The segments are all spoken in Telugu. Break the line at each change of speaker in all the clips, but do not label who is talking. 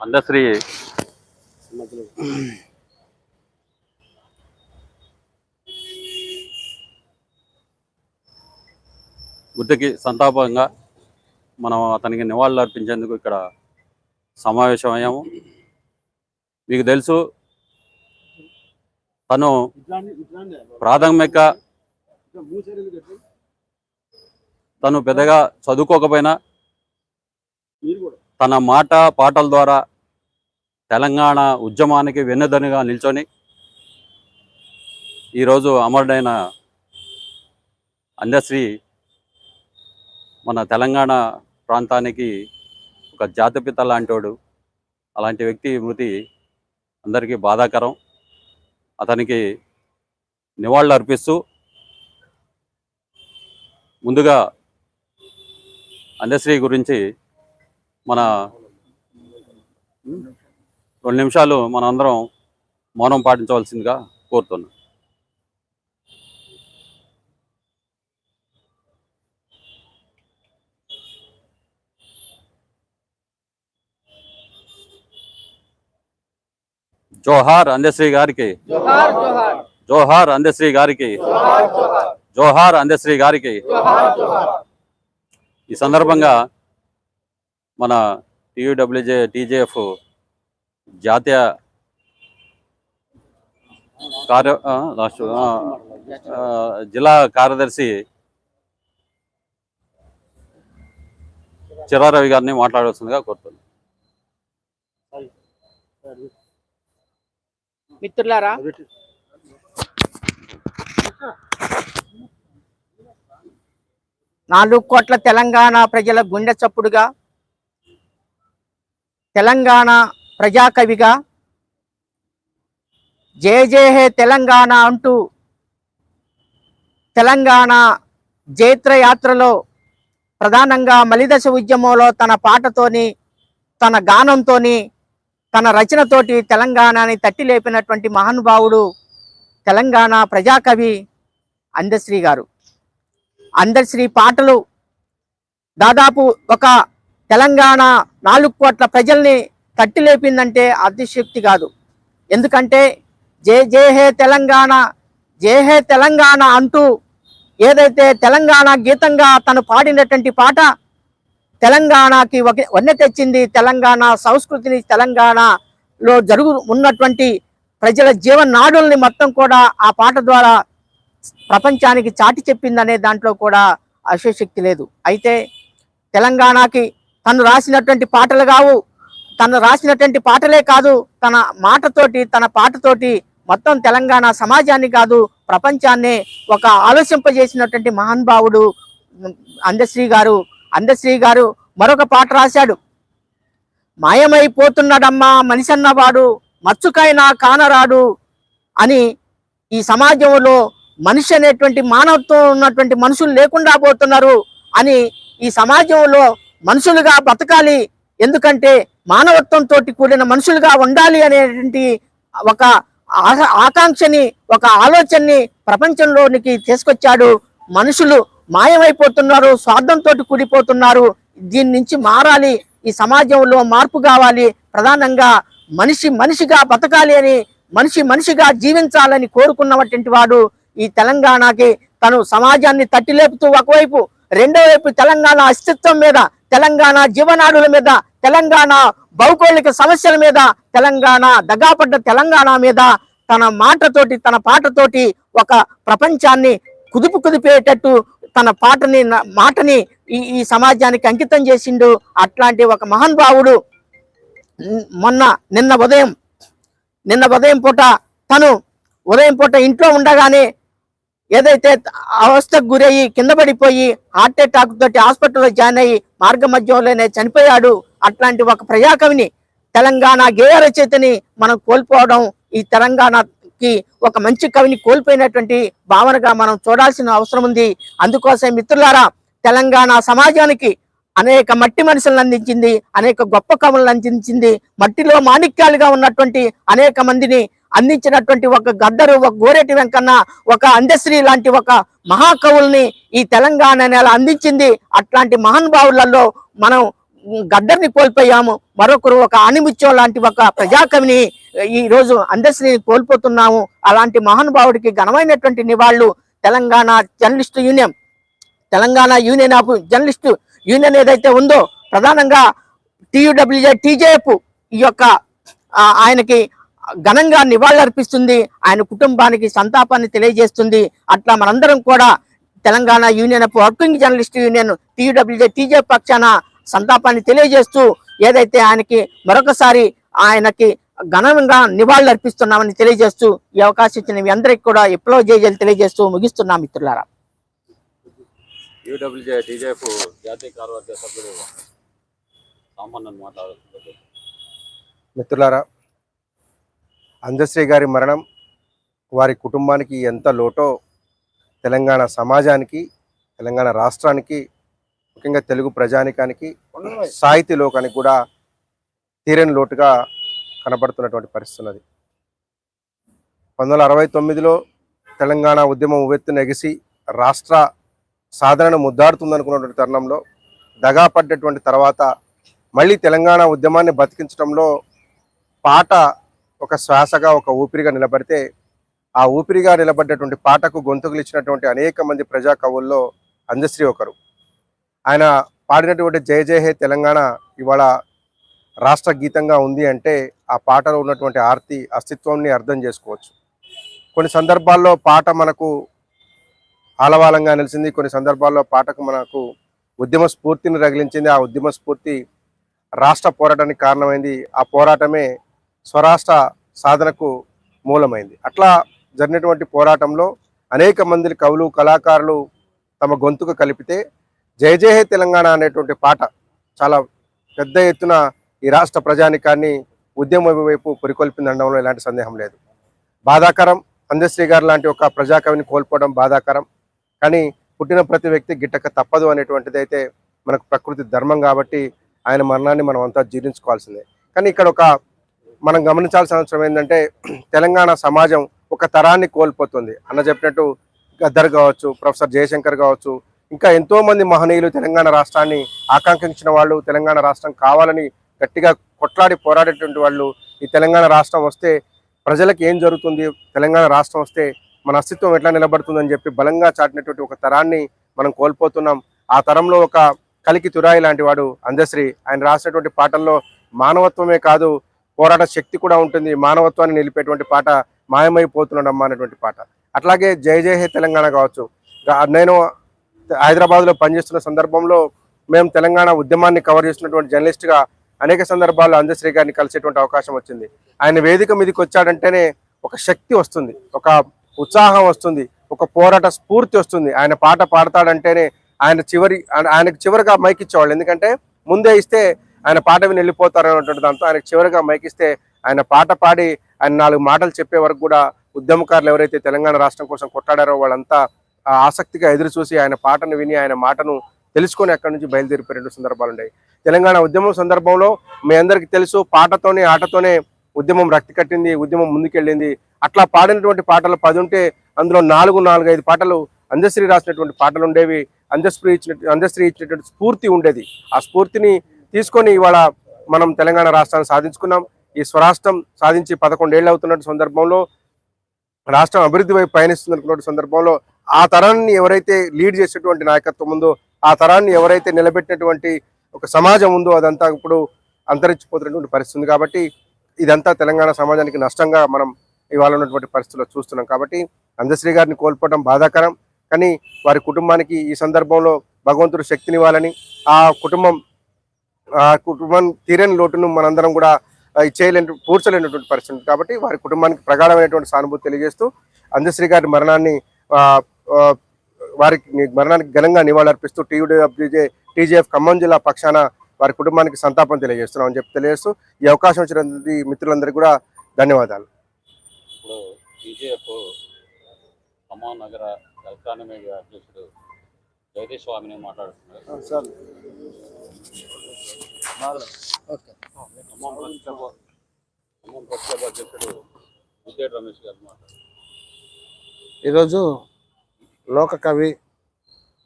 అందశ్రీ గుర్తుకి సంతాపంగా మనం అతనికి నివాళులు అర్పించేందుకు ఇక్కడ సమావేశం అయ్యాము మీకు తెలుసు తను ప్రాథమిక తను పెద్దగా చదువుకోకపోయినా తన మాట పాటల ద్వారా తెలంగాణ ఉద్యమానికి వెన్నదనుగా నిల్చొని ఈరోజు అమరుడైన అందశ్రీ మన తెలంగాణ ప్రాంతానికి ఒక జాతిపిత లాంటోడు. అలాంటి వ్యక్తి మృతి అందరికీ బాధాకరం. అతనికి నివాళులు అర్పిస్తూ ముందుగా అందశ్రీ గురించి మన రెండు నిమిషాలు మనందరం మౌనం పాటించవలసిందిగా కోరుతున్నాం. జోహార్ అందశ్రీ గారికి.
జోహార్
అందశ్రీ గారికి.
జోహార్
అందశ్రీ గారికి. ఈ సందర్భంగా మన టీయూడబ్ల్యూజే టీజేఎఫ్ జాతీయ కార్య రాష్ట్ర జిల్లా కార్యదర్శి చిరారవి గారిని మాట్లాడవలసిందిగా కోరుతున్నాను.
మిత్రులారా? నాలుగు కోట్ల తెలంగాణ ప్రజల గుండె చప్పుడుగా తెలంగాణ ప్రజాకవిగా జే జే హే తెలంగాణ అంటూ తెలంగాణ జైత్రయాత్రలో ప్రధానంగా మలిదశ ఉద్యమంలో తన పాటతోని తన గానంతోని తన రచనతోటి తెలంగాణని తట్టి లేపినటువంటి మహానుభావుడు తెలంగాణ ప్రజాకవి అందశ్రీ గారు. అందశ్రీ పాటలు దాదాపు ఒక తెలంగాణ నాలుగు కోట్ల ప్రజల్ని కట్టి లేపిందంటే అతిశక్తి కాదు. ఎందుకంటే జే జే హే తెలంగాణ జే హే తెలంగాణ అంటూ ఏదైతే తెలంగాణ గీతంగా తను పాడినటువంటి పాట తెలంగాణకి ఒక వన్నె తెచ్చింది తెలంగాణ సంస్కృతిని తెలంగాణలో జరుగు ఉన్నటువంటి ప్రజల జీవనాడుల్ని మొత్తం కూడా ఆ పాట ద్వారా ప్రపంచానికి చాటి చెప్పిందనే దాంట్లో కూడా అశోశక్తి లేదు. అయితే తెలంగాణకి తను రాసినటువంటి పాటలు కావు. తను రాసినటువంటి పాటలే కాదు తన మాటతోటి తన పాటతోటి మొత్తం తెలంగాణ సమాజాన్ని కాదు ప్రపంచాన్నే ఒక ఆలోచింపజేసినటువంటి మహానుభావుడు అందశ్రీ గారు. అందశ్రీ గారు మరొక పాట రాశాడు. మాయమైపోతున్నాడమ్మా మనిషి అన్నవాడు మచ్చుకైనా కానరాడు అని ఈ సమాజంలో మనిషి అనేటువంటి మానవత్వం ఉన్నటువంటి మనుషులు లేకుండా పోతున్నారు అని ఈ సమాజంలో మనుషులుగా బతకాలి. ఎందుకంటే మానవత్వంతో కూడిన మనుషులుగా ఉండాలి అనేటువంటి ఒక ఆకాంక్షని ఒక ఆలోచనని ప్రపంచంలోనికి తీసుకొచ్చాడు. మనుషులు మాయమైపోతున్నారు స్వార్థంతో కూడిపోతున్నారు. దీని నుంచి మారాలి ఈ సమాజంలో మార్పు కావాలి ప్రధానంగా మనిషి మనిషిగా బతకాలి అని మనిషి మనిషిగా జీవించాలని కోరుకున్నటువంటి వాడు ఈ తెలంగాణకి. తను సమాజాన్ని తట్టి లేపుతూ ఒకవైపు రెండో వైపు తెలంగాణ అస్తిత్వం మీద తెలంగాణ జీవనాడుల మీద తెలంగాణ భౌగోళిక సమస్యల మీద తెలంగాణ దగాపడ్డ తెలంగాణ మీద తన మాటతోటి తన పాటతోటి ఒక ప్రపంచాన్ని కుదుపు కుదిపేటట్టు తన పాటని మాటని ఈ ఈ సమాజానికి అంకితం చేసిండు అట్లాంటి ఒక మహానుభావుడు మొన్న నిన్న ఉదయం నిన్న ఉదయం పూట తను ఉదయం పూట ఇంట్లో ఉండగానే ఏదైతే అవస్థకు గురయ్యి కింద పడిపోయి హార్ట్ అటాక్ తోటి హాస్పిటల్లో జాయిన్ అయ్యి మార్గ మధ్యంలోనే చనిపోయాడు అట్లాంటి ఒక ప్రజాకవిని తెలంగాణ గేయ రచయితని మనం కోల్పోవడం ఈ తెలంగాణకి ఒక మంచి కవిని కోల్పోయినటువంటి భావనగా మనం చూడాల్సిన అవసరం ఉంది. అందుకోసం మిత్రులారా తెలంగాణ సమాజానికి అనేక మట్టి మనుషులను అందించింది అనేక గొప్ప కవులను అందించింది మట్టిలో మాణిక్యాలుగా ఉన్నటువంటి అనేక మందిని అందించినటువంటి ఒక గద్దరు ఒక గోరేటి వెంకన్న ఒక అందశ్రీ లాంటి ఒక మహాకవుల్ని ఈ తెలంగాణ నేల అందించింది. అట్లాంటి మహానుభావులలో మనం గద్దర్ని కోల్పోయాము. మరొకరు ఒక ఆణిముత్యం లాంటి ఒక ప్రజాకవిని ఈ రోజు అందశ్రీని కోల్పోతున్నాము. అలాంటి మహానుభావుడికి ఘనమైనటువంటి నివాళులు Telangana journalist union. Telangana union of journalist union ఏదైతే ఉందో ప్రధానంగా టీయూడబ్ల్యూజే టీజేఎఫ్ ఈ యొక్క ఆయనకి ఘనంగా నివాళులర్పిస్తుంది. ఆయన కుటుంబానికి సంతాపాన్ని తెలియజేస్తుంది. అట్లా మనందరం కూడా Telangana union of working journalist union TUWJ TJ పక్షాన సంతాపాన్ని తెలియజేస్తూ ఏదైతే ఆయనకి మరొకసారి ఆయనకి ఘనంగా నివాళులు అర్పిస్తున్నామని తెలియజేస్తూ ఈ అవకాశం ఇచ్చిన మీ అందరికి కూడా ఎప్పుడో జేజలు తెలియజేస్తూ ముగిస్తున్నాం మిత్రులారా.
మిత్రులారా అందశ్రీ గారి మరణం వారి కుటుంబానికి ఎంత లోటో తెలంగాణ సమాజానికి తెలంగాణ రాష్ట్రానికి ముఖ్యంగా తెలుగు ప్రజానికానికి సాహితీ లోకానికి కూడా తీరని లోటుగా కనబడుతున్నటువంటి పరిస్థితి ఉన్నది. పంతొమ్మిది వందల అరవై తొమ్మిదిలో తెలంగాణ ఉద్యమం ఉవ్వెత్తున ఎగిసి రాష్ట్ర సాధనను ముద్దాడుతుందనుకున్నటువంటి తరుణంలో దగా పడ్డటువంటి తర్వాత మళ్ళీ తెలంగాణ ఉద్యమాన్ని బతికించడంలో పాట ఒక శ్వాసగా ఒక ఊపిరిగా నిలబడితే ఆ ఊపిరిగా నిలబడ్డటువంటి పాటకు గొంతుకులు ఇచ్చినటువంటి అనేక మంది ప్రజా కవుల్లో అందశ్రీ ఒకరు. ఆయన పాడినటువంటి జయ జయ హే తెలంగాణ ఇవాళ రాష్ట్ర గీతంగా ఉంది అంటే ఆ పాటలో ఉన్నటువంటి ఆర్తి అస్తిత్వాన్ని అర్థం చేసుకోవచ్చు. కొన్ని సందర్భాల్లో పాట మనకు ఆలవాలంగా నిలిచింది కొన్ని సందర్భాల్లో పాటకు మనకు ఉద్యమ స్ఫూర్తిని రగిలించింది. ఆ ఉద్యమ స్ఫూర్తి రాష్ట్ర పోరాటానికి కారణమైంది. ఆ పోరాటమే స్వరాష్ట్ర సాధనకు మూలమైంది. అట్లా జరిగినటువంటి పోరాటంలో అనేక మంది కవులు కళాకారులు తమ గొంతుకు కలిపితే జయ జయ తెలంగాణ అనేటువంటి పాట చాలా పెద్ద ఎత్తున ఈ రాష్ట్ర ప్రజానికాన్ని ఉద్యమం వైపు పురికొల్పింది అనడంలో ఎలాంటి సందేహం లేదు. బాధాకరం అందశ్రీ గారు లాంటి ఒక ప్రజాకవిని కోల్పోవడం బాధాకరం. కానీ పుట్టిన ప్రతి వ్యక్తి గిట్టక తప్పదు అనేటువంటిది అయితే మనకు ప్రకృతి ధర్మం కాబట్టి ఆయన మరణాన్ని మనం అంతా జీర్ణించుకోవాల్సిందే. కానీ ఇక్కడ ఒక మనం గమనించాల్సిన అవసరం ఏంటంటే తెలంగాణ సమాజం ఒక తరాన్ని కోల్పోతుంది. అన్న చెప్పినట్టు గద్దర్ కావచ్చు ప్రొఫెసర్ జయశంకర్ కావచ్చు ఇంకా ఎంతో మంది మహనీయులు తెలంగాణ రాష్ట్రాన్ని ఆకాంక్షించిన వాళ్ళు తెలంగాణ రాష్ట్రం కావాలని గట్టిగా కొట్లాడి పోరాడేటువంటి వాళ్ళు ఈ తెలంగాణ రాష్ట్రం వస్తే ప్రజలకు ఏం జరుగుతుంది? తెలంగాణ రాష్ట్రం వస్తే మన అస్తిత్వం ఎట్లా నిలబడుతుందని చెప్పి బలంగా చాటినటువంటి ఒక తరాన్ని మనం కోల్పోతున్నాం. ఆ తరంలో ఒక కలికి తురాయి లాంటి వాడు అందశ్రీ ఆయన రాసినటువంటి పాటల్లో మానవత్వమే కాదు పోరాట శక్తి కూడా ఉంటుంది. మానవత్వాన్ని నిలిపేటువంటి పాట మాయమైపోతున్నాడమ్మా అనేటువంటి పాట. అట్లాగే జయ జయ హే తెలంగాణ కావచ్చు. నేను హైదరాబాద్లో పనిచేస్తున్న సందర్భంలో మేము తెలంగాణ ఉద్యమాన్ని కవర్ చేస్తున్నటువంటి జర్నలిస్ట్గా అనేక సందర్భాల్లో అందశ్రీ గారిని కలిసేటువంటి అవకాశం వచ్చింది. ఆయన వేదిక మీదకి వచ్చాడంటేనే ఒక శక్తి వస్తుంది. ఒక ఉత్సాహం వస్తుంది. ఒక పోరాట స్ఫూర్తి వస్తుంది. ఆయన పాట పాడతాడంటేనే ఆయన చివరి ఆయనకు చివరిగా మైక్ ఇచ్చేవాళ్ళు. ఎందుకంటే ముందే ఇస్తే ఆయన పాట విని వెళ్ళిపోతారు అనేటువంటి దాంతో ఆయనకు చివరిగా మైకిస్తే ఆయన పాట పాడి ఆయన నాలుగు మాటలు చెప్పే వరకు కూడా ఉద్యమకారులు ఎవరైతే తెలంగాణ రాష్ట్రం కోసం కొట్లాడారో వాళ్ళంతా ఆసక్తిగా ఎదురు చూసి ఆయన పాటను విని ఆయన మాటను తెలుసుకొని అక్కడి నుంచి బయలుదేరిపోయి రెండు సందర్భాలు ఉన్నాయి తెలంగాణ ఉద్యమం సందర్భంలో మీ అందరికీ తెలుసు పాటతోనే ఆటతోనే ఉద్యమం రక్తి కట్టింది ఉద్యమం ముందుకెళ్ళింది. అట్లా పాడినటువంటి పాటలు పది ఉంటే అందులో నాలుగు నాలుగు ఐదు పాటలు అందశ్రీ రాసినటువంటి పాటలు ఉండేవి. అందశ్రీ ఇచ్చిన అందశ్రీ ఇచ్చినటువంటి స్ఫూర్తి ఉండేది. ఆ స్ఫూర్తిని తీసుకొని ఇవాళ మనం తెలంగాణ రాష్ట్రాన్ని సాధించుకున్నాం. ఈ స్వరాష్ట్రం సాధించి పదకొండేళ్ళు అవుతున్న సందర్భంలో రాష్ట్రం అభివృద్ధి వైపు పయనిస్తున్నటువంటి సందర్భంలో ఆ తరాన్ని ఎవరైతే లీడ్ చేసేటువంటి నాయకత్వం ఉందో ఆ తరాన్ని ఎవరైతే నిలబెట్టినటువంటి ఒక సమాజం ఉందో అదంతా ఇప్పుడు అంతరించిపోతున్నటువంటి పరిస్థితి ఉంది కాబట్టి ఇదంతా తెలంగాణ సమాజానికి నష్టంగా మనం ఇవాళ ఉన్నటువంటి పరిస్థితుల్లో చూస్తున్నాం కాబట్టి అందశ్రీ గారిని కోల్పోవడం బాధాకరం. కానీ వారి కుటుంబానికి ఈ సందర్భంలో భగవంతుడు శక్తినివ్వాలని ఆ కుటుంబం ఆ కుటుంబం తీరని లోటును మనందరం కూడా చేయలేని పూర్చలేనటువంటి పూడ్చలేనటువంటి పరిస్థితి కాబట్టి వారి కుటుంబానికి ప్రగాఢమైనటువంటి సానుభూతి తెలియజేస్తూ అందశ్రీ గారి మరణాన్ని వారికి మరణానికి ఘనంగా నివాళులర్పిస్తూ టీయూడబ్ల్యూజే టీజీఎఫ్ ఖమ్మం జిల్లా పక్షాన వారి కుటుంబానికి సంతాపం తెలియజేస్తున్నామని చెప్పి తెలియజేస్తూ ఈ అవకాశం ఇచ్చినటువంటి మిత్రులందరికీ కూడా ధన్యవాదాలు.
ఇప్పుడు ఖమ్మం నగర ఎలక్ట్రానిక్ అధ్యక్షుడు జగదీష్ స్వామిని మాట్లాడుతున్నారు Khammam press club Khammam press club అధ్యక్షుడు ముద్దేటి రమేష్ గారు మాట్లాడుతున్నారు
ఈరోజు లోక కవి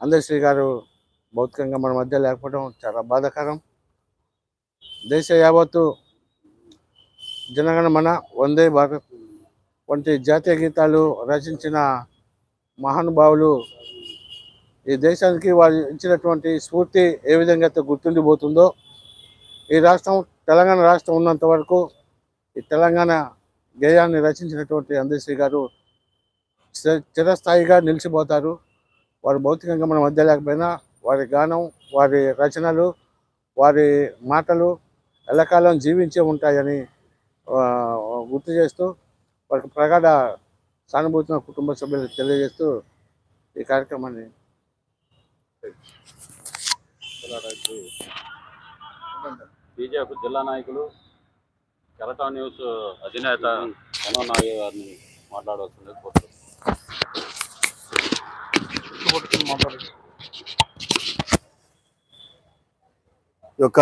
అందశ్రీ గారు భౌతికంగా మన మధ్య లేకపోవడం చాలా బాధాకరం. దేశ యావత్తు జనగణమన వందే భారత్ వంటి జాతీయ గీతాలు రచించిన మహానుభావులు ఈ దేశానికి వారు ఇచ్చినటువంటి స్ఫూర్తి ఏ విధంగా అయితే గుర్తుండిపోతుందో ఈ రాష్ట్రం తెలంగాణ రాష్ట్రం ఉన్నంత వరకు ఈ తెలంగాణ గేయాన్ని రచించినటువంటి అందశ్రీ గారు చిరస్థాయిగా నిలిచిపోతారు. వారు భౌతికంగా మన మధ్య లేకపోయినా వారి గానం వారి రచనలు వారి మాటలు ఎల్లకాలం జీవించే ఉంటాయని గుర్తు చేస్తూ వారికి ప్రగాఢ సానుభూతిన కుటుంబ సభ్యులకు తెలియజేస్తూ ఈ కార్యక్రమాన్ని
బీజేపీ జిల్లా నాయకులు కెరటా న్యూస్ అధినేత మనోజ్ నాగయ్య గారిని మాట్లాడవలసింది
యొక్క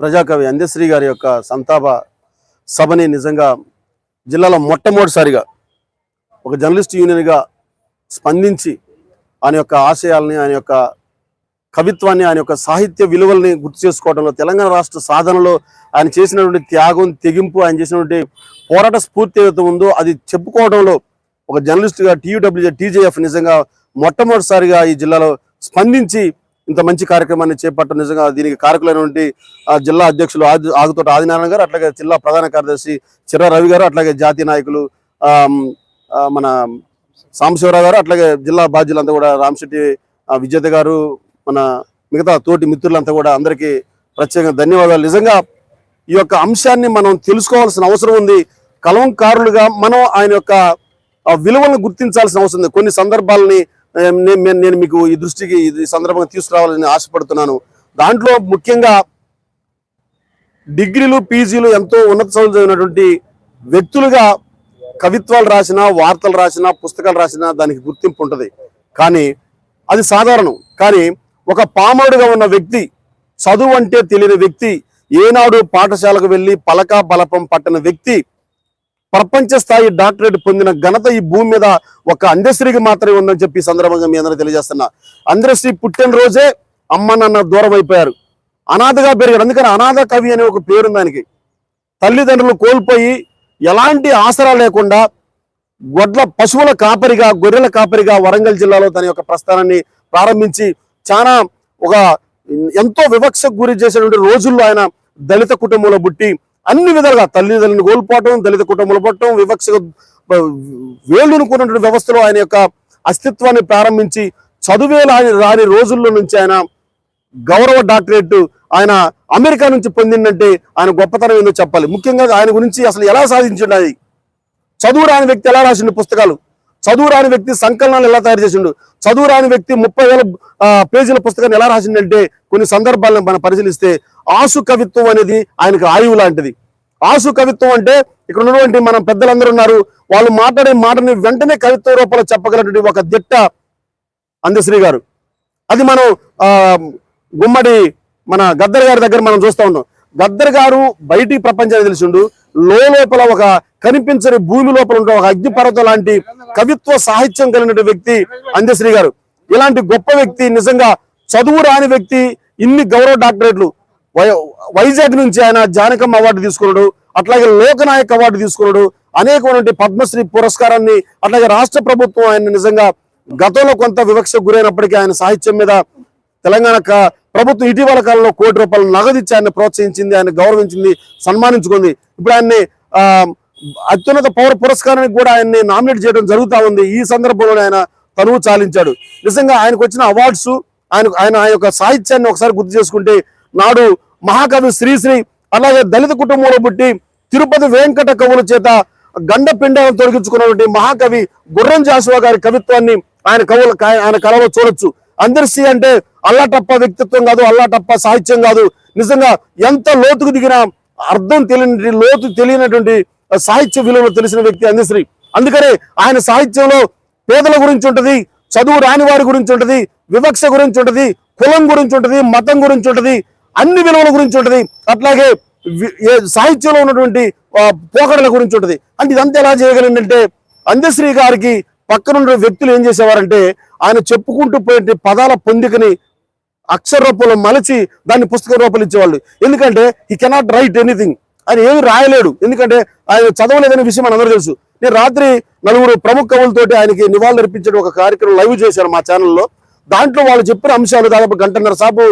ప్రజాకవి అందశ్రీ గారి యొక్క సంతాప సభని నిజంగా జిల్లాలో మొట్టమొదటిసారిగా ఒక జర్నలిస్ట్ యూనియన్గా స్పందించి ఆయన యొక్క ఆశయాల్ని ఆయన యొక్క కవిత్వాన్ని ఆయన యొక్క సాహిత్య విలువల్ని గుర్తు చేసుకోవడంలో తెలంగాణ రాష్ట్ర సాధనలో ఆయన చేసినటువంటి త్యాగం తెగింపు ఆయన చేసినటువంటి పోరాట స్ఫూర్తి ఏదైతే ఉందో అది చెప్పుకోవడంలో ఒక జర్నలిస్ట్గా టీయూడబ్ల్యూజే టీజేఎఫ్ నిజంగా మొట్టమొదటిసారిగా ఈ జిల్లాలో స్పందించి ఇంత మంచి కార్యక్రమాన్ని చేపట్టడం నిజంగా దీనికి కారకులైనటువంటి ఆ, జిల్లా అధ్యక్షులు ఆది ఆగుతోట ఆదినారాయణ గారు అట్లాగే జిల్లా ప్రధాన కార్యదర్శి చిర్ర రవి గారు అట్లాగే జాతీయ నాయకులు మన సాంబశివరావు గారు అట్లాగే జిల్లా బాధ్యులంతా కూడా రామశెట్టి ఆ, విజేత గారు మన మిగతా తోటి మిత్రులంతా కూడా అందరికీ ప్రత్యేకంగా ధన్యవాదాలు. నిజంగా ఈ యొక్క అంశాన్ని మనం తెలుసుకోవాల్సిన అవసరం ఉంది. కలంకారులుగా మనం ఆయన యొక్క విలువలను గుర్తించాల్సిన అవసరం ఉంది. కొన్ని సందర్భాలని నేను నేను- నేను మీకు ఈ దృష్టికి ఈ సందర్భంగా తీసుకురావాలని ఆశపడుతున్నాను. దాంట్లో ముఖ్యంగా డిగ్రీలు పీజీలు ఎంతో ఉన్నత చదువులు చదివినటువంటి వ్యక్తులుగా కవిత్వాలు రాసినా వార్తలు రాసినా పుస్తకాలు రాసినా దానికి గుర్తింపు ఉంటుంది. కానీ అది సాధారణం. కానీ ఒక పామరుడుగా ఉన్న వ్యక్తి చదువు అంటే తెలియని వ్యక్తి ఏనాడు పాఠశాలకు వెళ్ళి పలక బలపం పట్టని వ్యక్తి ప్రపంచ స్థాయి డాక్టరేట్ పొందిన ఘనత ఈ భూమి మీద ఒక అందశ్రీకి మాత్రమే ఉందని చెప్పి సందర్భంగా మీ అందరూ తెలియజేస్తున్నా. అందశ్రీ పుట్టినరోజే అమ్మ నాన్న దూరం అయిపోయారు. అనాథగా పెరిగాడు. అందుకని అనాథ కవి అనే ఒక పేరు దానికి తల్లిదండ్రులు కోల్పోయి ఎలాంటి ఆసరా లేకుండా గొడ్ల పశువుల కాపరిగా గొర్రెల కాపరిగా వరంగల్ జిల్లాలో తన యొక్క ప్రస్థానాన్ని ప్రారంభించి చాలా ఒక ఎంతో వివక్షకు గురి చేసినటువంటి రోజుల్లో ఆయన దళిత కుటుంబంలో పుట్టి అన్ని విధాలుగా తల్లిదండ్రులను కోల్పోవటం దళిత కుటుంబంలో పట్టడం వివక్ష వేళ్ళునుకున్నటువంటి వ్యవస్థలో ఆయన యొక్క అస్తిత్వాన్ని ప్రారంభించి చదువే రాని రాని రోజుల్లో నుంచి ఆయన గౌరవ డాక్టరేట్ ఆయన అమెరికా నుంచి పొందిందంటే ఆయన గొప్పతనం ఏందో చెప్పాలి. ముఖ్యంగా ఆయన గురించి అసలు ఎలా సాధించిండు అది? చదువు రాని వ్యక్తి ఎలా రాసిండు పుస్తకాలు? చదువు రాని వ్యక్తి సంకలనాలు ఎలా తయారు చేసిండు? చదువు రాని వ్యక్తి ముప్పై వేల పేజీల పుస్తకాన్ని ఎలా రాసిండంటే కొన్ని సందర్భాలను మనం పరిశీలిస్తే ఆసు కవిత్వం అనేది ఆయనకు ఆయువు లాంటిది. ఆసు కవిత్వం అంటే ఇక్కడ ఉన్నటువంటి మన పెద్దలందరూ ఉన్నారు వాళ్ళు మాట్లాడే మాటని వెంటనే కవిత్వ రూపంలో చెప్పగలటువంటి ఒక దిట్ట అందశ్రీ గారు. అది మనం ఆ గుమ్మడి మన గద్దర్ గారి దగ్గర మనం చూస్తా ఉన్నాం. గద్దర్ గారు బయటి ప్రపంచాన్ని తెలిసిండు లోపల ఒక కనిపించని భూమి లోపల ఉండే ఒక అగ్నిపర్వతం లాంటి కవిత్వ సాహిత్యం కలిగిన వ్యక్తి అందశ్రీ గారు. ఇలాంటి గొప్ప వ్యక్తి నిజంగా చదువు రాని వ్యక్తి ఇన్ని గౌరవ డాక్టరేట్లు. వై- వైజాగ్ నుంచి ఆయన జానకమ్మ అవార్డు తీసుకున్నాడు అట్లాగే లోకనాయక్ అవార్డు తీసుకున్నాడు అనేకమైనటువంటి పద్మశ్రీ పురస్కారాన్ని అట్లాగే రాష్ట్ర ప్రభుత్వం ఆయన నిజంగా గతంలో కొంత వివక్షకు గురైనప్పటికీ ఆయన సాహిత్యం మీద తెలంగాణ ప్రభుత్వం ఇటీవల కాలంలో కోటి రూపాయలు నగదు ఇచ్చి ఆయన ప్రోత్సహించింది ఆయన గౌరవించింది సన్మానించుకుంది. ఇప్పుడు ఆయన్ని ఆ, అత్యున్నత పౌర పురస్కారానికి కూడా ఆయన్ని నామినేట్ చేయడం జరుగుతా ఉంది. ఈ సందర్భంలో ఆయన తనువు చాలించాడు. నిజంగా ఆయనకు వచ్చిన అవార్డ్స్ ఆయన ఆయన ఆయన యొక్క సాహిత్యాన్ని ఒకసారి గుర్తు చేసుకుంటే నాడు మహాకవి శ్రీశ్రీ అలాగే దళిత కుటుంబంలో పుట్టి తిరుపతి వెంకట కవుల చేత గండ తొలగించుకున్నటువంటి మహాకవి గుర్రం జాసువా గారి కవిత్వాన్ని ఆయన కవుల ఆయన కళలో చూడొచ్చు. అందరిసి అంటే అల్లాటప్ప వ్యక్తిత్వం కాదు అల్లాటప్ప సాహిత్యం కాదు. నిజంగా ఎంత లోతుకు దిగినా అర్థం తెలియని లోతు తెలియనటువంటి సాహిత్య విలువలు తెలిసిన వ్యక్తి అందశ్రీ అందుకనే ఆయన సాహిత్యంలో పేదల గురించి ఉంటది చదువు రాని వారి గురించి ఉంటది వివక్ష గురించి ఉంటది కులం గురించి ఉంటది మతం గురించి ఉంటది అన్ని విలువల గురించి ఉంటది. అట్లాగే ఏ సాహిత్యంలో ఉన్నటువంటి పోకడల గురించి ఉంటది. అంటే ఇదంతా ఎలా చేయగలిగిందంటే అందశ్రీ గారికి పక్కనున్న వ్యక్తులు ఏం చేసేవారంటే ఆయన చెప్పుకుంటూ పోయే పదాల పొందికని అక్షర రూపంలో మలచి దాన్ని పుస్తక రూపంలో ఇచ్చేవాళ్ళు. ఎందుకంటే హీ కెనాట్ రైట్ ఎనీథింగ్ ఆయన ఏమి రాయలేడు. ఎందుకంటే ఆయన చదవలేదనే విషయం మనందరూ తెలుసు. నేను రాత్రి నలుగురు ప్రముఖ కవులతోటి ఆయనకి నివాళులర్పించడం ఒక కార్యక్రమం లైవ్ చేశాను మా ఛానల్లో. దాంట్లో వాళ్ళు చెప్పిన అంశాలు దాదాపు గంటన్నర సాపు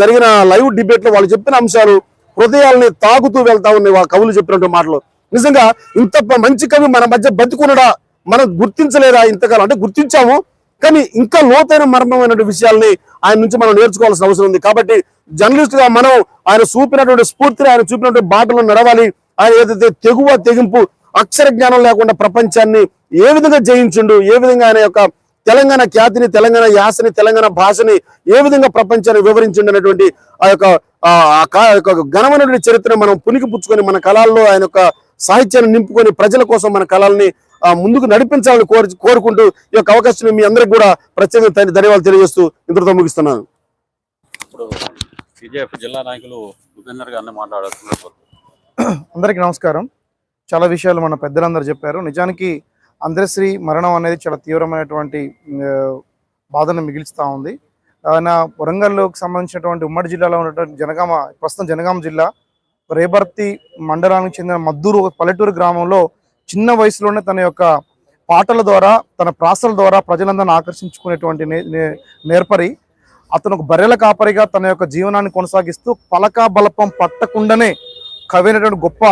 జరిగిన లైవ్ డిబేట్లో వాళ్ళు చెప్పిన అంశాలు హృదయాల్ని తాగుతూ వెళ్తా ఉన్నాయి కవులు చెప్పినట్టు మాటలు. నిజంగా ఇంత మంచి కవి మన మధ్య బతికునడా మనం గుర్తించలేదా ఇంతకాలం? అంటే గుర్తించాము కానీ ఇంకా లోతైన మర్మమైనటువంటి విషయాల్ని ఆయన నుంచి మనం నేర్చుకోవాల్సిన అవసరం ఉంది. కాబట్టి జర్నలిస్ట్గా మనం ఆయన చూపినటువంటి స్ఫూర్తిని ఆయన చూపినటువంటి బాటలో నడవాలి. ఆయన ఏదైతే తెగువ తెగింపు అక్షర జ్ఞానం లేకుండా ప్రపంచాన్ని ఏ విధంగా జయించిండు ఏ విధంగా ఆయన యొక్క తెలంగాణ ఖ్యాతిని తెలంగాణ యాసని తెలంగాణ భాషని ఏ విధంగా ప్రపంచాన్ని వివరించిండు అనేటువంటి ఆ యొక్క ఆ యొక్క ఘనమైనటువంటి చరిత్రను మనం పునికి పుచ్చుకొని మన కళల్లో ఆయన యొక్క సాహిత్యాన్ని నింపుకొని ప్రజల కోసం మన కళల్ని ముందుకు నడిపించాలని కోరు కోరుకుంటూ ఈ యొక్క అవకాశం మీ అందరికి కూడా ప్రత్యేకంగా ధన్య- ధన్యవాదాలు తెలియజేస్తూ ఇంతటితో ముగిస్తున్నాను.
ఇప్పుడు సిజేఎఫ్ జిల్లా నాయకులు ఉపేందర్ గారిని మాట్లాడుతున్నారు.
అందరికీ నమస్కారం. చాలా విషయాలు మన పెద్దలందరూ చెప్పారు. నిజానికి అందశ్రీ మరణం అనేది చాలా తీవ్రమైనటువంటి బాధను మిగిల్స్తూ ఉంది. ఆయన వరంగల్కి సంబంధించినటువంటి ఉమ్మడి జిల్లాలో ఉన్నటువంటి జనగామ ప్రస్తుతం జనగామ జిల్లా రేబర్తి మండలానికి చెందిన మద్దూరు ఒక పల్లెటూరు గ్రామంలో చిన్న వయసులోనే తన యొక్క పాటల ద్వారా తన ప్రాసల ద్వారా ప్రజలందరిని ఆకర్షించుకునేటువంటి నేర్పరి. అతను ఒక బర్రెల కాపరిగా తన యొక్క జీవనాన్ని కొనసాగిస్తూ పలక బలపం పట్టకుండానే కవి గొప్ప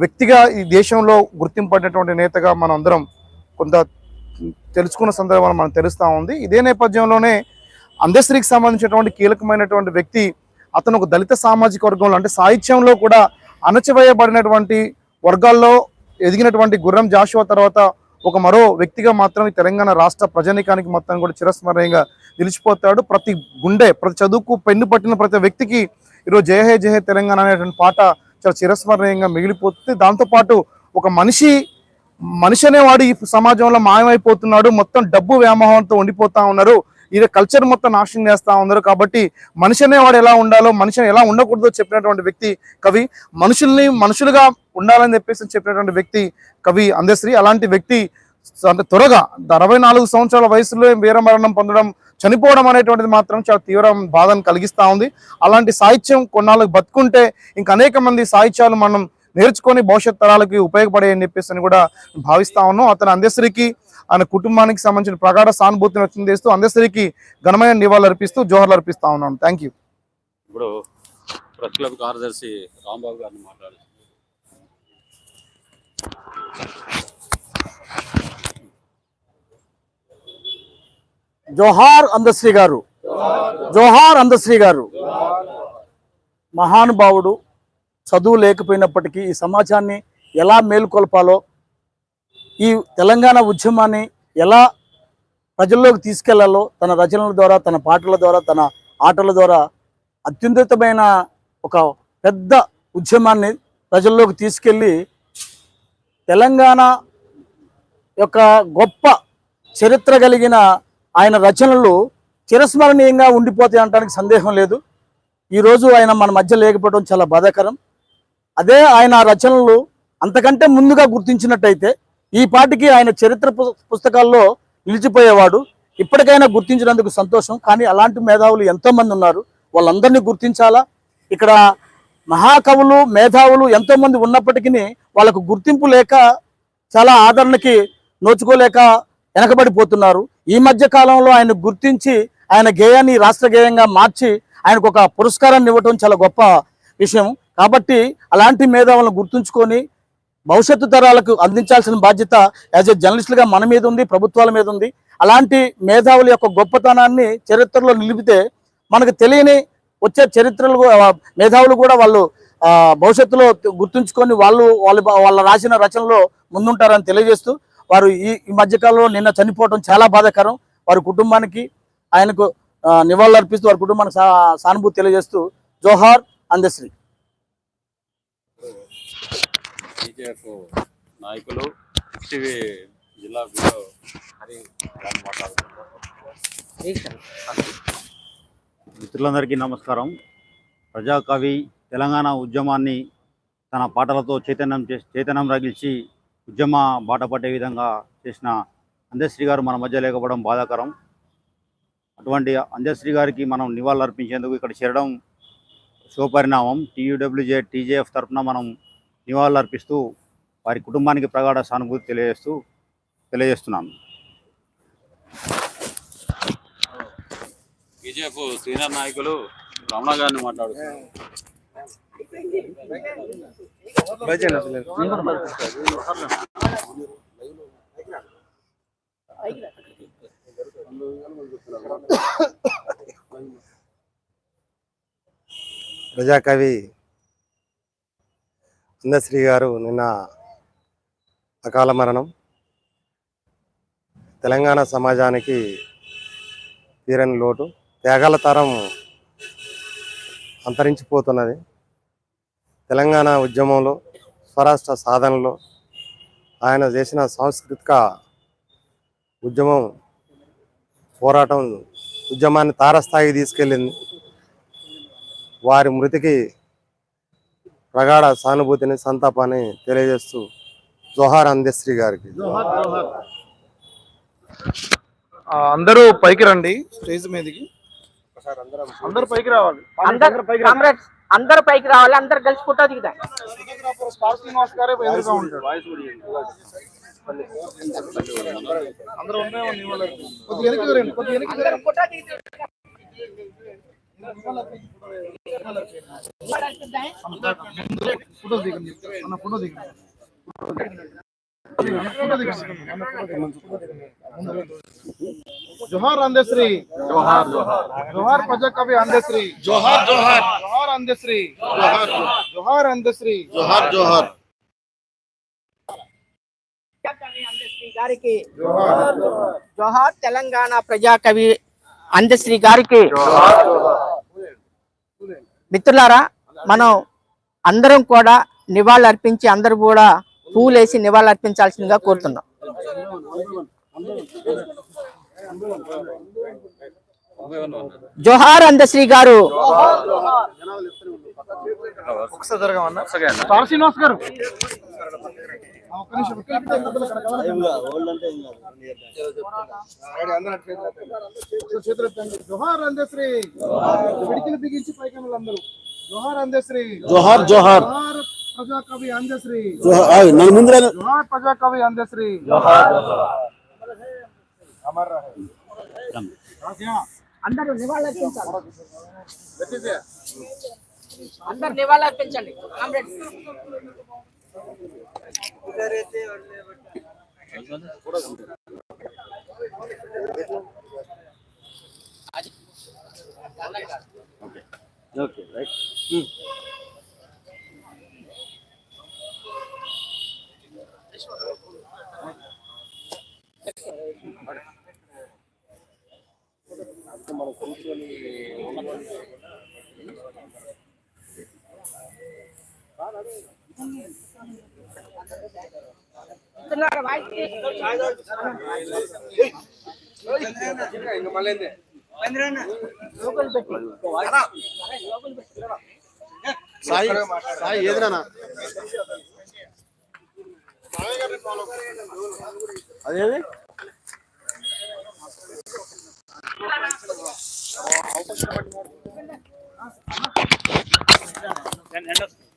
వ్యక్తిగా ఈ దేశంలో గుర్తింపడినటువంటి నేతగా మనం అందరం కొంత తెలుసుకున్న సందర్భాలు మనం తెలుస్తూ ఉంది. ఇదే నేపథ్యంలోనే అందశ్రీకి సంబంధించినటువంటి కీలకమైనటువంటి వ్యక్తి అతను ఒక దళిత సామాజిక వర్గంలో అంటే సాహిత్యంలో కూడా అణచివేయబడినటువంటి వర్గాల్లో ఎదిగినటువంటి గుర్రం జాషువా తర్వాత ఒక మరో వ్యక్తిగా మాత్రం తెలంగాణ రాష్ట్ర ప్రజానికానికి మొత్తం కూడా చిరస్మరణీయంగా నిలిచిపోతాడు. ప్రతి గుండె ప్రతి చదువుకు పెన్ను పట్టిన ప్రతి వ్యక్తికి ఈరోజు జయహే జయహే హే తెలంగాణ అనేటువంటి పాట చాలా చిరస్మరణీయంగా మిగిలిపోతుంది. దాంతోపాటు ఒక మనిషి మనిషి అనేవాడు ఈ సమాజంలో మాయమైపోతున్నాడు. మొత్తం డబ్బు వ్యామోహంతో ఉండిపోతా ఉన్నారు. ఇది కల్చర్ మొత్తం నాశనం చేస్తా ఉన్నారు కాబట్టి మనిషి అనేవాడు ఎలా ఉండాలో మనిషి ఎలా ఉండకూడదో చెప్పినటువంటి వ్యక్తి కవి. మనుషుల్ని మనుషులుగా ఉండాలని చెప్పేసి చెప్పినటువంటి వ్యక్తి కవి అందశ్రీ అలాంటి వ్యక్తి అంటే త్వరగా అరవై నాలుగు సంవత్సరాల వయసులో వీరమరణం పొందడం చనిపోవడం అనేటువంటిది మాత్రం చాలా తీవ్ర బాధను కలిగిస్తూ ఉంది. అలాంటి సాహిత్యం కొన్నాళ్ళకు బతుకుంటే ఇంకా అనేక మంది సాహిత్యాలు మనం నేర్చుకొని భవిష్యత్ తరాలకి ఉపయోగపడే అని చెప్పేసి అని కూడా భావిస్తా ఉన్నాం. అతను అందశ్రీకి ఆయన కుటుంబానికి సంబంధించిన ప్రగాఢ సానుభూతిని వ్యక్తం చేస్తూ అందశ్రీకి ఘనమైన నివాళులు అర్పిస్తూ జోహర్లు అర్పిస్తా ఉన్నాం థ్యాంక్ యూ
ఇప్పుడు ప్రెస్ క్లబ్ కార్యదర్శి రాంబాబు గారిని మాట్లాడుతున్నారు
జోహార్ అందశ్రీ గారు. జోహార్ అందశ్రీ గారు. మహానుభావుడు చదువు లేకపోయినప్పటికీ ఈ సమాజాన్ని ఎలా మేలుకొల్పాలో ఈ తెలంగాణ ఉద్యమాన్ని ఎలా ప్రజల్లోకి తీసుకెళ్ళాలో తన రచనల ద్వారా తన పాటల ద్వారా తన ఆటల ద్వారా అత్యున్నతమైన ఒక పెద్ద ఉద్యమాన్ని ప్రజల్లోకి తీసుకెళ్ళి తెలంగాణ యొక్క గొప్ప చరిత్ర కలిగిన ఆయన రచనలు చిరస్మరణీయంగా ఉండిపోతాయి అనడానికి సందేహం లేదు. ఈరోజు ఆయన మన మధ్య లేకపోవడం చాలా బాధాకరం. అదే ఆయన రచనలు అంతకంటే ముందుగా గుర్తించినట్టయితే ఈ పాటికి ఆయన చరిత్ర పు- పుస్తకాల్లో నిలిచిపోయేవాడు. ఇప్పటికైనా గుర్తించినందుకు సంతోషం. కానీ అలాంటి మేధావులు ఎంతోమంది ఉన్నారు. వాళ్ళందరినీ గుర్తించాలా? ఇక్కడ మహాకవులు మేధావులు ఎంతోమంది ఉన్నప్పటికీ వాళ్ళకు గుర్తింపు లేక చాలా ఆదరణకి నోచుకోలేక వెనకబడిపోతున్నారు. ఈ మధ్య కాలంలో ఆయన గుర్తించి ఆయన గేయాన్ని రాష్ట్ర గేయంగా మార్చి ఆయనకు ఒక పురస్కారాన్ని ఇవ్వటం చాలా గొప్ప విషయం. కాబట్టి అలాంటి మేధావులను గుర్తుంచుకొని భవిష్యత్తు తరాలకు అందించాల్సిన బాధ్యత యాజ్ ఎ జర్నలిస్టులుగా మన మీద ఉంది ప్రభుత్వాల మీద ఉంది. అలాంటి మేధావుల యొక్క గొప్పతనాన్ని చరిత్రలో నిలిపితే మనకు తెలియని వచ్చే చరిత్రలు మేధావులు కూడా వాళ్ళు భవిష్యత్తులో గుర్తుంచుకొని వాళ్ళు వాళ్ళు వాళ్ళ రాసిన రచనలో ముందుంటారని తెలియజేస్తూ వారు ఈ ఈ మధ్యకాలంలో నిన్న చనిపోవడం చాలా బాధాకరం. వారి కుటుంబానికి ఆయనకు నివాళులు అర్పిస్తూ వారి కుటుంబానికి సానుభూతి తెలియజేస్తూ జోహార్ అందశ్రీ.
టీజేఎఫ్ నాయకులు టీవీ జిల్లా బ్యూరో హరి
మిత్రులందరికీ నమస్కారం. ప్రజాకవి తెలంగాణ ఉద్యమాన్ని తన పాటలతో చైతన్యం చేసి చైతన్యం రగిల్చి ఉద్యమ బాట పట్టే విధంగా చేసిన అందశ్రీ గారు మన మధ్య లేకపోవడం బాధాకరం. అటువంటి అంజశ్రీ గారికి మనం నివాళులు అర్పించేందుకు ఇక్కడ చేరడం శుభపరిణామం టీయూడబ్ల్యూజే టీజేఎఫ్ తరఫున మనం నివాళులు అర్పిస్తూ వారి కుటుంబానికి ప్రగాఢ సానుభూతి తెలియజేస్తూ తెలియజేస్తున్నాను
బీజేపీ సీనియర్ నాయకులు రమణ గారిని మాట్లాడుతున్నారు.
ప్రజాకవి అందశ్రీ గారు నిన్న అకాల మరణం. తెలంగాణ సమాజానికి తీరని లోటు. త్యాగాల తరం అంతరించిపోతున్నది. తెలంగాణ ఉద్యమంలో స్వరాష్ట్ర సాధనలో ఆయన చేసిన సాంస్కృతిక ఉద్యమం పోరాటం ఉద్యమాన్ని తారస్థాయికి తీసుకెళ్ళింది. వారి మృతికి ప్రగాఢ సానుభూతిని సంతాపాన్ని తెలియజేస్తూ జోహార్ అందశ్రీ గారికి.
అందరూ పైకి రండి స్టేజ్ మీదకి. అందరూ పైకి రావాలి.
అందరు కామ్రేడ్స్ అందరు పైకి రావాలి అందరు కలిసి ఫోటో
ఉంటాడు అందరూ ఉన్నాయో నివాళులు అర్పించండి. కొద్దిగా వెనక్కి రండి, కొద్దిగా వెనక్కి
అందరూ
రండి.
ఫోటో దిగుదాం
ఫోటో దిగండి అన్న ఫోటో దిగండి ఫోటో దిగండి. అన్న ఫోటో దిగండి. జోహార్ అందశ్రీ జోహార్ జోహార్ జోహార్ ప్రజాకవి అందశ్రీ జోహార్ జోహార్ జోహార్ అందశ్రీ జోహార్ జోహార్ అందశ్రీ జోహార్ జోహార్
ప్రజాకవి అందశ్రీ గారికి జోహార్ తెలంగాణ ప్రజాకవి అందశ్రీ గారికి మిత్రులారా మనం అందరం కూడా నివాళులు అర్పించి అందరూ కూడా పూలేసి నివాళులు అర్పించాల్సిందిగా కోరుతున్నాం. జోహార్ అందశ్రీ గారు.
శ్రీనివాస్ గారు. జోహార్ అందశ్రీ. బిగించి పైకములు అందరూ జోహార్ అందశ్రీ.
జోహార్ జోహార్.
ప్రజాకవి అందశ్రీ.
నన్ను ముందు
జోహార్ ప్రజాకవి అందశ్రీ.
అందరూ నివాళులు అర్పించాలి అందరు నివాళులు అర్పించండి కామ్రేడ్స్.
Okay right.
మిత్రులారా, వాయిస్ లోపల పెట్టి.
సాయి సాయి ఏదినా అదేది?
అవకాశం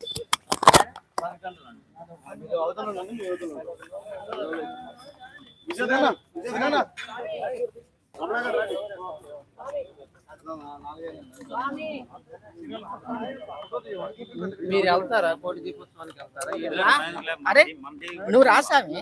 మీరు వెళ్తారా? కోటి దీపోత్సవానికి వెళ్తారా? అరే నువ్వు రాసావి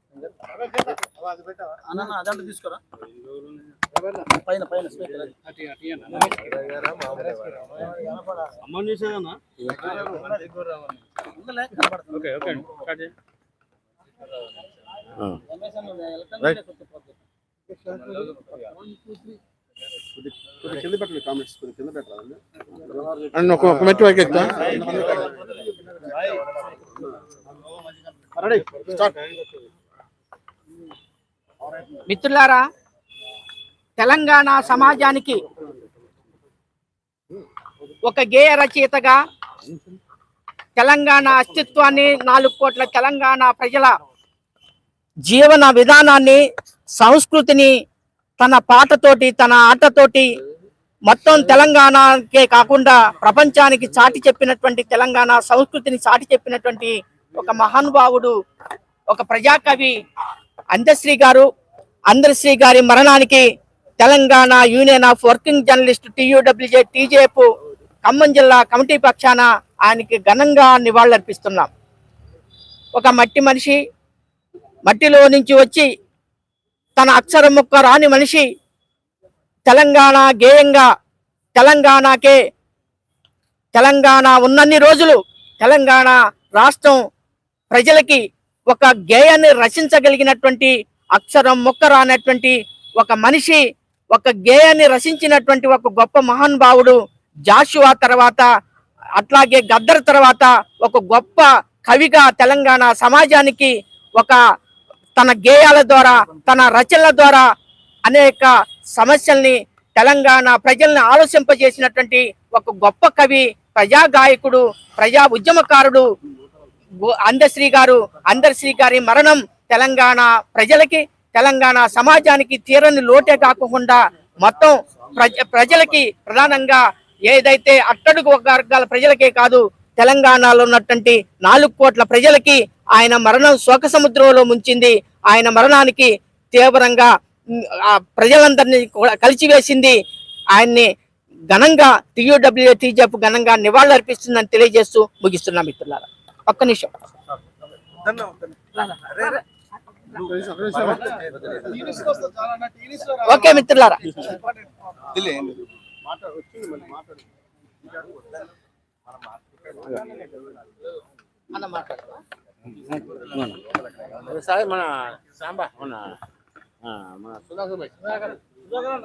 అదంట తీసుకురా? పైన పైన అమ్మ చూసేదన్నా ఓకే ఓకే కింద పెట్టండి కామెంట్స్ కింద
పెట్టాలి ఒక మెట్టు వైకి ఎక్కుతా.
స్టార్ట్ మిత్రులారా తెలంగాణ సమాజానికి ఒక గేయ రచయితగా తెలంగాణ అస్తిత్వాన్ని నాలుగు కోట్ల తెలంగాణ ప్రజల జీవన విధానాన్ని సంస్కృతిని తన పాటతోటి తన ఆటతోటి మొత్తం తెలంగాణకే కాకుండా ప్రపంచానికి చాటి చెప్పినటువంటి తెలంగాణ సంస్కృతిని చాటి చెప్పినటువంటి ఒక మహానుభావుడు ఒక ప్రజాకవి అందశ్రీ గారు. అందరిశ్రీ గారి మరణానికి Telangana union of working journalist TUWJ TJF Khammam జిల్లా కమిటీ పక్షాన ఆయనకి ఘనంగా నివాళులర్పిస్తున్నాం. ఒక మట్టి మనిషి మట్టిలో నుంచి వచ్చి తన అక్షరం ముక్క రాని మనిషి తెలంగాణ గేయంగా తెలంగాణకే తెలంగాణ ఉన్నన్ని రోజులు తెలంగాణ రాష్ట్రం ప్రజలకి ఒక గేయాన్ని రచించగలిగినటువంటి అక్షరం ముక్క రానటువంటి ఒక మనిషి ఒక గేయాన్ని రచించినటువంటి ఒక గొప్ప మహానుభావుడు జాషువా తర్వాత అట్లాగే గద్దర్ తర్వాత ఒక గొప్ప కవిగా తెలంగాణ సమాజానికి ఒక తన గేయాల ద్వారా తన రచనల ద్వారా అనేక సమస్యల్ని తెలంగాణ ప్రజల్ని ఆలోచింపజేసినటువంటి ఒక గొప్ప కవి ప్రజా గాయకుడు ప్రజా ఉద్యమకారుడు అందశ్రీ గారు అందశ్రీ గారి మరణం తెలంగాణ ప్రజలకి తెలంగాణ సమాజానికి తీరని లోటే కాకుండా మొత్తం ప్రజ ప్రజలకి ప్రధానంగా ఏదైతే అట్టడుగు వర్గాల ప్రజలకే కాదు తెలంగాణలో ఉన్నటువంటి నాలుగు కోట్ల ప్రజలకి ఆయన మరణం శోక సముద్రంలో ముంచింది. ఆయన మరణానికి తీవ్రంగా ప్రజలందరినీ కూడా కలిసివేసింది. ఆయన్ని ఘనంగా టీయూడబ్ల్యూ టీజెఫ్ ఘనంగా నివాళులర్పిస్తుందని తెలియజేస్తూ ముగిస్తున్నాం మిత్రులారా. ఒక్క నిమిషం. ఓకే మిత్రులారా.
సార్ మన సాంబా మన మన సుధాకర్ భాయ్ సుధాకర్ సుధాకర్